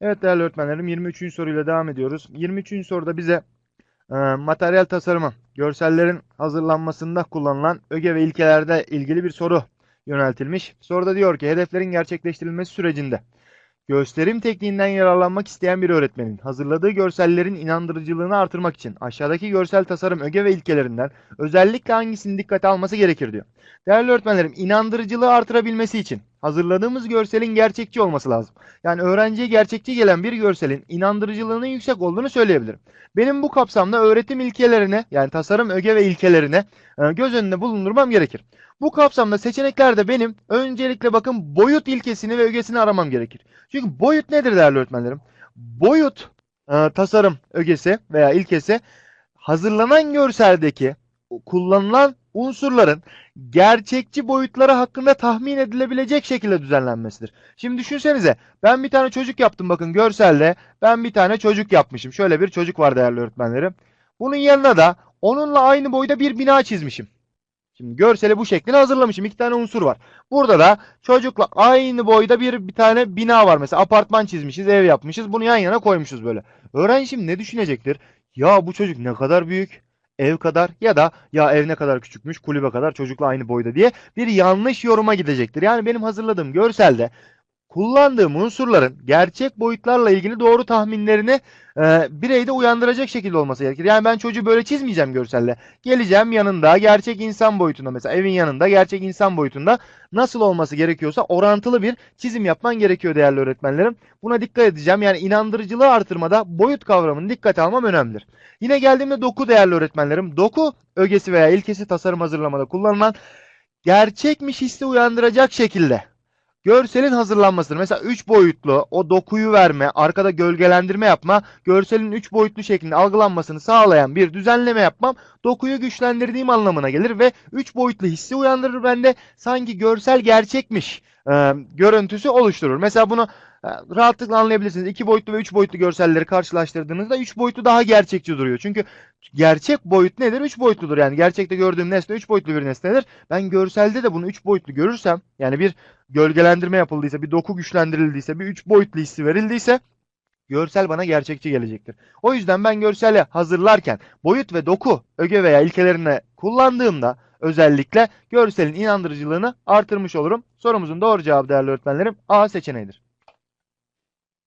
Evet değerli öğretmenlerim 23. soruyla devam ediyoruz. 23. soruda bize e, materyal tasarımı, görsellerin hazırlanmasında kullanılan öge ve ilkelerde ilgili bir soru yöneltilmiş. Soruda diyor ki hedeflerin gerçekleştirilmesi sürecinde gösterim tekniğinden yararlanmak isteyen bir öğretmenin hazırladığı görsellerin inandırıcılığını artırmak için aşağıdaki görsel tasarım öge ve ilkelerinden özellikle hangisini dikkate alması gerekir diyor. Değerli öğretmenlerim inandırıcılığı artırabilmesi için hazırladığımız görselin gerçekçi olması lazım. Yani öğrenciye gerçekçi gelen bir görselin inandırıcılığının yüksek olduğunu söyleyebilirim. Benim bu kapsamda öğretim ilkelerine yani tasarım öge ve ilkelerine e, göz önünde bulundurmam gerekir. Bu kapsamda seçeneklerde benim öncelikle bakın boyut ilkesini ve ögesini aramam gerekir. Çünkü boyut nedir değerli öğretmenlerim? Boyut e, tasarım ögesi veya ilkesi hazırlanan görseldeki kullanılan unsurların gerçekçi boyutları hakkında tahmin edilebilecek şekilde düzenlenmesidir. Şimdi düşünsenize ben bir tane çocuk yaptım bakın görselde ben bir tane çocuk yapmışım. Şöyle bir çocuk var değerli öğretmenlerim. Bunun yanına da onunla aynı boyda bir bina çizmişim. Şimdi görseli bu şeklinde hazırlamışım. İki tane unsur var. Burada da çocukla aynı boyda bir, bir tane bina var. Mesela apartman çizmişiz, ev yapmışız. Bunu yan yana koymuşuz böyle. Öğrenci şimdi ne düşünecektir? Ya bu çocuk ne kadar büyük? Ev kadar ya da ya ev ne kadar küçükmüş kulübe kadar çocukla aynı boyda diye bir yanlış yoruma gidecektir. Yani benim hazırladığım görselde kullandığım unsurların gerçek boyutlarla ilgili doğru tahminlerini e, bireyde uyandıracak şekilde olması gerekir. Yani ben çocuğu böyle çizmeyeceğim görselle. Geleceğim yanında gerçek insan boyutunda mesela evin yanında gerçek insan boyutunda nasıl olması gerekiyorsa orantılı bir çizim yapman gerekiyor değerli öğretmenlerim. Buna dikkat edeceğim. Yani inandırıcılığı artırmada boyut kavramını dikkate almam önemlidir. Yine geldiğimde doku değerli öğretmenlerim. Doku ögesi veya ilkesi tasarım hazırlamada kullanılan gerçekmiş hissi uyandıracak şekilde görselin hazırlanmasıdır. Mesela 3 boyutlu o dokuyu verme, arkada gölgelendirme yapma, görselin 3 boyutlu şeklinde algılanmasını sağlayan bir düzenleme yapmam dokuyu güçlendirdiğim anlamına gelir ve 3 boyutlu hissi uyandırır bende sanki görsel gerçekmiş e, görüntüsü oluşturur. Mesela bunu rahatlıkla anlayabilirsiniz. 2 boyutlu ve 3 boyutlu görselleri karşılaştırdığınızda 3 boyutlu daha gerçekçi duruyor. Çünkü gerçek boyut nedir? 3 boyutludur. Yani gerçekte gördüğüm nesne 3 boyutlu bir nesnedir. Ben görselde de bunu 3 boyutlu görürsem yani bir gölgelendirme yapıldıysa, bir doku güçlendirildiyse, bir 3 boyutlu hissi verildiyse görsel bana gerçekçi gelecektir. O yüzden ben görseli hazırlarken boyut ve doku öge veya ilkelerine kullandığımda özellikle görselin inandırıcılığını artırmış olurum. Sorumuzun doğru cevabı değerli öğretmenlerim A seçeneğidir.